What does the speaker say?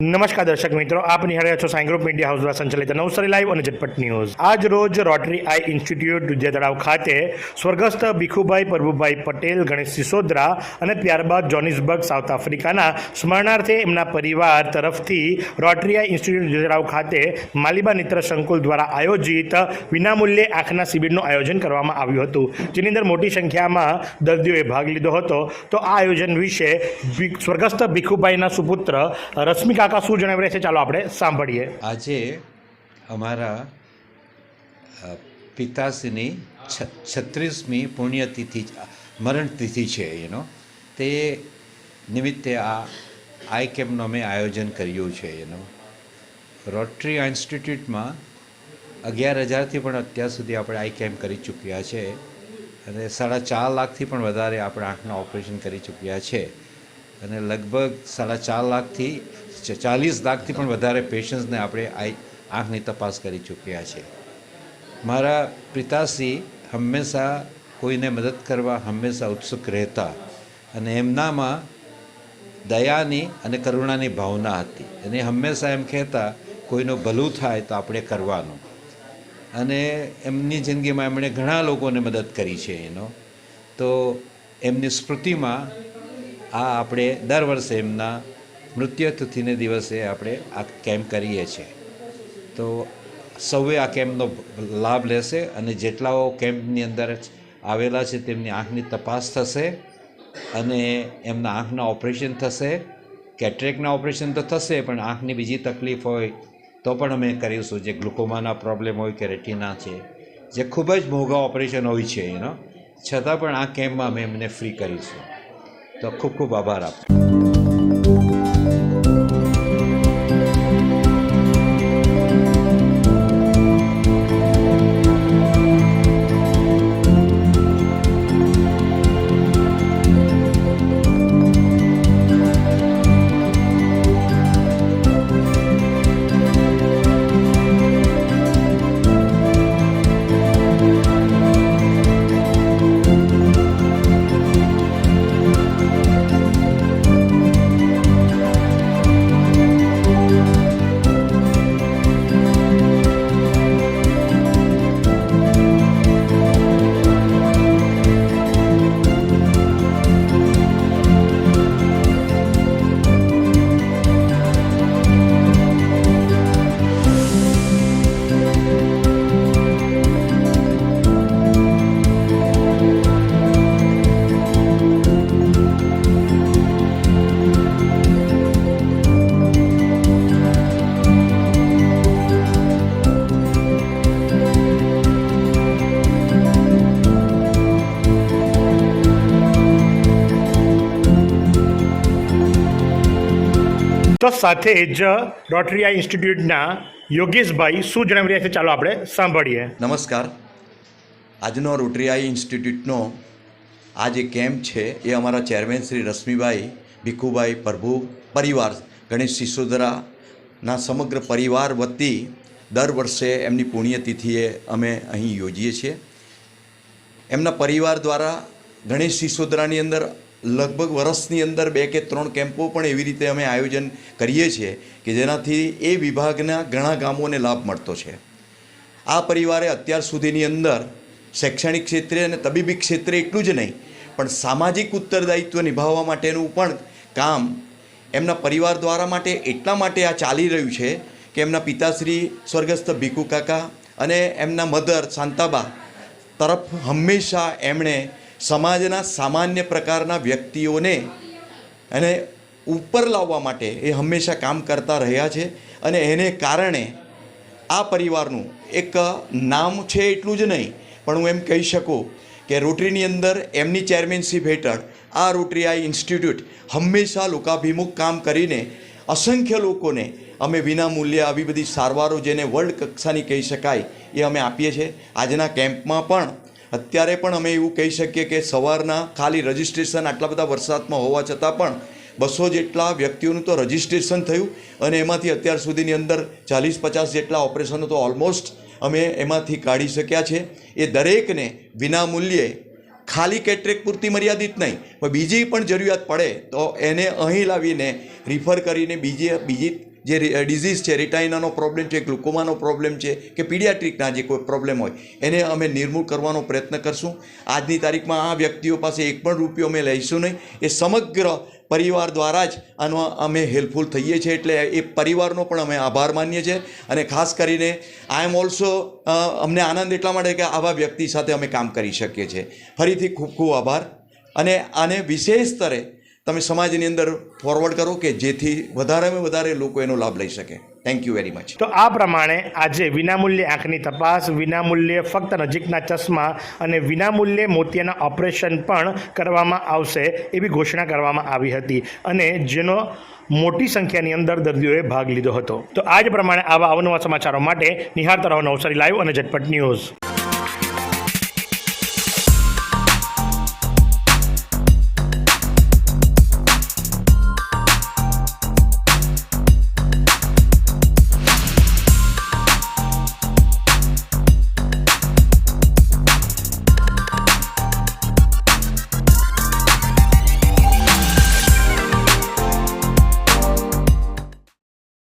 નમસ્કાર દર્શક મિત્રો, આપ નિહાળી છો સાઈ ગ્રુપ મીડિયા હાઉસ દ્વારા સંચાલિત નવસારી લાઈવ અને ઝટપટ ન્યૂઝ. આજ રોજ રોટરી આઈ ઇન્સ્ટિટ્યૂટ દુધિયા તળાવ ખાતે સ્વર્ગસ્થ ભીખુભાઈ પ્રભુભાઈ પટેલ, ગણેશ સિસોદરા અને ત્યારબાદ જોનિસબર્ગ, સાઉથ આફ્રિકાના સ્મરણાર્થે એમના પરિવાર તરફથી રોટરી આઈ ઇન્સ્ટિટ્યૂટ દુધિયા તળાવ ખાતે માલિબા મિત્ર સંકુલ દ્વારા આયોજિત વિનામૂલ્યે આંખના શિબિરનું આયોજન કરવામાં આવ્યું હતું, જેની અંદર મોટી સંખ્યામાં દર્દીઓએ ભાગ લીધો હતો. તો આ આયોજન વિશે સ્વર્ગસ્થ ભીખુભાઈના સુપુત્ર રશ્મિ કાકા શું જણાવી છે? ચાલો આપણે સાંભળીએ. આજે અમારા પિતાશ્રીની છત્રીસમી પુણ્યતિથિ મરણતિથિ છે એનો. તે નિમિત્તે આ આઈ કેમ્પનું અમે આયોજન કર્યું છે એનું. રોટરી ઇન્સ્ટિટ્યૂટમાં અગિયાર હજારથી પણ અત્યાર સુધી આપણે આઈ કેમ્પ કરી ચૂક્યા છે અને સાડા ચાર લાખથી પણ વધારે આપણે આંખના ઓપરેશન કરી ચૂક્યા છે. અને લગભગ સાડા ચાર લાખથી ચાલીસ લાખથી પણ વધારે પેશન્ટ્સને આપણે આંખની તપાસ કરી ચૂક્યા છે. મારા પિતાશ્રી હંમેશા કોઈને મદદ કરવા હંમેશા ઉત્સુક રહેતા અને એમનામાં દયાની અને કરુણાની ભાવના હતી. અને હંમેશા એમ કહેતા, કોઈનું ભલું થાય તો આપણે કરવાનું. અને એમની જિંદગીમાં એમણે ઘણા લોકોને મદદ કરી છે એનો. તો એમની સ્મૃતિમાં આ આપણે દર વર્ષે એમના મૃત્યુતિથિને દિવસે આપણે આ કેમ્પ કરીએ છીએ. તો સૌએ આ કેમ્પનો લાભ લેશે અને જેટલાઓ કેમ્પની અંદર આવેલા છે તેમની આંખની તપાસ થશે અને એમના આંખના ઓપરેશન થશે. કેટરેકના ઓપરેશન તો થશે, પણ આંખની બીજી તકલીફ હોય તો પણ અમે કરીશું. જે ગ્લુકોમાના પ્રોબ્લેમ હોય કે રેટિના છે, જે ખૂબ જ મોંઘા ઓપરેશન હોય છે એનો, છતાં પણ આ કેમ્પમાં અમે એમને ફ્રી કરીશું. તો ખૂબ ખૂબ આભાર આપો તો સાથે જ રોટરીયા ઇન્સ્ટિટ્યૂટના યોગેશભાઈ શું જણાવી રહ્યા છે ચાલો આપણે સાંભળીએ. નમસ્કાર. આજનો રોટરીયા ઇન્સ્ટિટ્યૂટનો આ જે કેમ્પ છે એ અમારા ચેરમેન શ્રી રશ્મિભાઈ, ભીખુભાઈ, પ્રભુ પરિવાર, ગણેશ સિસોદરાના સમગ્ર પરિવાર વતી દર વર્ષે એમની પુણ્યતિથિએ અમે અહીં યોજીએ છીએ. એમના પરિવાર દ્વારા ગણેશ સિસોદરાની અંદર લગભગ વર્ષની અંદર બે કે ત્રણ કેમ્પો પણ એવી રીતે અમે આયોજન કરીએ છીએ કે જેનાથી એ વિભાગના ઘણા ગામોને લાભ મળતો છે. આ પરિવારે અત્યાર સુધીની અંદર શૈક્ષણિક ક્ષેત્રે અને તબીબી ક્ષેત્રે એટલું જ નહીં, પણ સામાજિક ઉત્તરદાયિત્વ નિભાવવા માટેનું પણ કામ એમના પરિવાર દ્વારા માટે એટલા માટે આ ચાલી રહ્યું છે કે એમના પિતાશ્રી સ્વર્ગસ્થ ભીખુ કાકા અને એમના મધર શાંતાબા તરફ હંમેશા એમણે સમાજના સામાન્ય પ્રકારના વ્યક્તિઓને એને ઉપર લાવવા માટે એ હંમેશા કામ કરતા રહ્યા છે અને એને કારણે આ પરિવારનું એક નામ છે એટલું જ નહીં, પણ હું એમ કહી શકું કે રોટરીની અંદર એમની ચેરમેનશીપ હેઠળ આ રોટરી આઈ ઇન્સ્ટિટ્યૂટ હંમેશા લોકાભિમુખ કામ કરીને અસંખ્ય લોકોને અમે વિના મૂલ્યે આવી બધી સારવારો જેને વર્લ્ડ કક્ષાની કહી શકાય એ અમે આપીએ છીએ. આજના કેમ્પમાં પણ અત્યારે પણ અમે એવું કહી શકીએ કે સવારના ખાલી રજિસ્ટ્રેશન આટલા બધા વરસાદમાં હોવા છતાં પણ બસો જેટલા વ્યક્તિઓનું તો રજિસ્ટ્રેશન થયું અને એમાંથી અત્યાર સુધીની અંદર ચાલીસ પચાસ જેટલા ઓપરેશનો તો ઓલમોસ્ટ અમે એમાંથી કાઢી શક્યા છે. એ દરેકને વિનામૂલ્યે ખાલી કેટરેક પૂરતી મર્યાદિત નહીં, પણ બીજી પણ જરૂરિયાત પડે તો એને અહીં લાવીને રિફર કરીને બીજી બીજી જે ડિઝીઝ છે રિટાઇનાનો પ્રોબ્લેમ છે ગ્લુકોમાનો પ્રોબ્લેમ છે, કે પીડિયાટ્રિકના જે કોઈ પ્રોબ્લેમ હોય, એને અમે નિર્મૂળ કરવાનો પ્રયત્ન કરશું. આજની તારીખમાં આ વ્યક્તિઓ પાસે એક પણ રૂપિયો અમે લઈશું નહીં. એ સમગ્ર પરિવાર દ્વારા જ આનો અમે હેલ્પફુલ થઈએ છીએ, એટલે એ પરિવારનો પણ અમે આભાર માનીએ છીએ. અને ખાસ કરીને આઈ એમ ઓલ્સો અમને આનંદ એટલા માટે કે આવા વ્યક્તિ સાથે અમે કામ કરી શકીએ છીએ. ફરીથી ખૂબ ખૂબ આભાર. અને આને વિશેષ સ્તરે તમે સમાજની અંદર ફોરવર્ડ કરો કે જેથી વધારેમાં વધારે લોકો એનો લાભ લઈ શકે. થેન્ક યુ વેરી મચ તો આ પ્રમાણે આજે વિનામૂલ્યે આંખની તપાસ, વિનામૂલ્યે ફક્ત નજીકના ચશ્મા અને વિનામૂલ્યે મોતિયાના ઓપરેશન પણ કરવામાં આવશે એવી ઘોષણા કરવામાં આવી હતી અને જેનો મોટી સંખ્યાની અંદર દર્દીઓએ ભાગ લીધો હતો. તો આ જ પ્રમાણે આવા અવનવા સમાચારો માટે નિહાળતા રહો નવસારી લાઈવ અને ઝટપટ ન્યૂઝ